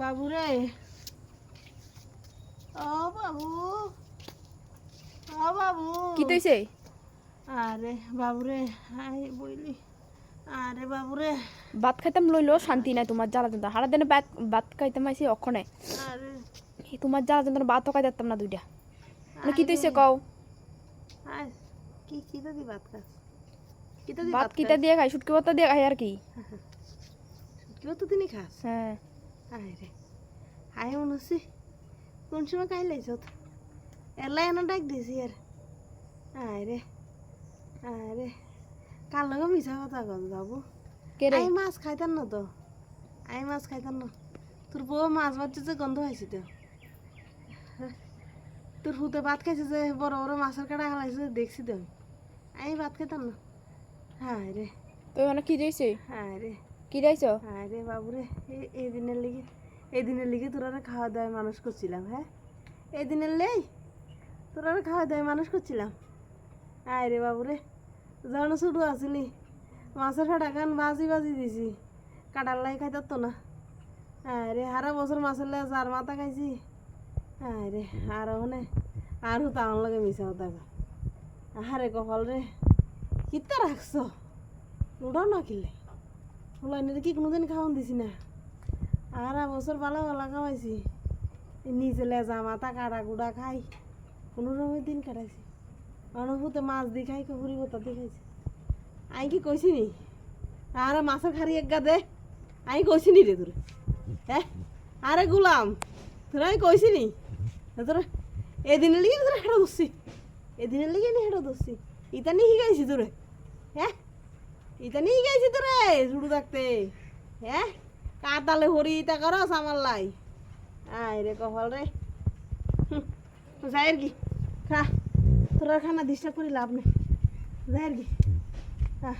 বাবু রে ও বাবু। ও বাবু। কি তৈছে? আরে বাবু রে আই বইলি। আরে বাবু রে ভাত খাইতাম লইলো শান্তি নাই তোমার জ্বালা যন্ত্রণা। হারা দিনে ভাত ভাত খাইতাম আইসি অক্ষণে। আরে। তোমার জ্বালা যন্ত্রণা ভাতও দিতাম না দুইটা। মানে কি তৈছে কও? কি কি দি ভাত খাস ভাত কিটা দিয়ে খাই শুটকি ভাত দিয়ে খাই আর কি। কি তো দিনই খাস? হ্যাঁ। আয় রে আয় মনে হচ্ছে কোন সময় খাই লাইছ এলা এনে ডাক দিছি আর আয় রে আয় রে কার লগে মিছা কথা কল? রে আই মাছ খাইতাম না তো আই মাছ খাইতাম না তোর বউ মাছ ভাজছে যে গন্ধ হয়েছে তো। তোর হুতে ভাত খাইছে যে বড় বড় মাছের কাটা খালাইছে দেখছি তো। আমি। ভাত খাইতাম না হায় রে তো মানে কি দিয়েছে হায় রে কি দিয়েছ হায় রে বাবুরে এই- দিনের লিগে এই দিনের লিগে তোরা খাওয়া দাওয়া মানুষ করছিলাম হ্যাঁ? এই দিনের লেই তোরা খাওয়া দাওয়া মানুষ করছিলাম। আয় রে বাবুরে, যখন শুরু আসলি, মাছের ফাটা খান বাজি বাজি দিছি কাটার লাই খাইতার তো না। আয় রে হারা বছর মাছের লাই চার মাথা খাইছি। আয় রে আর ওখানে আর হুতা আমার লাগে মিশা হতা আহারে কপাল রে, কিতা রাখছো? উড়াও না কিলে ফুলাইনে কি কোনোদিন খাওয়ান দিছি না। আর বছর পালা পালা খাওয়াইছি নিজে লেজা মাথা কাটা গুড়া খাই, কোনো রকমের দিন কাটাইছি। অনুভূতে মাছ দি খাই কুকুরি বতা দি খাইছি। আই কি কইছি নি? আরে মাছের খারি এক গা দে আই কইছি নি রে তোর হ্যাঁ আরে গুলাম তোর আমি কইছি নি? তোর এদিনের লিগে তোর হেঁটো ধরছি এদিনের লিগে নি হেঁটো ধরছি ইতা নি শিখাইছি তোরে হ্যাঁ ইতা নিয়ে গেছি তো রে শুরু থাকতে হ্যাঁ কাতালে হরি ইতা করস আমার লাই। আয় রে কপাল রে। আর কি? খা, তোরা খানা ডিস্টার্ব করে লাভ নেই। যাই আর কি? হ্যাঁ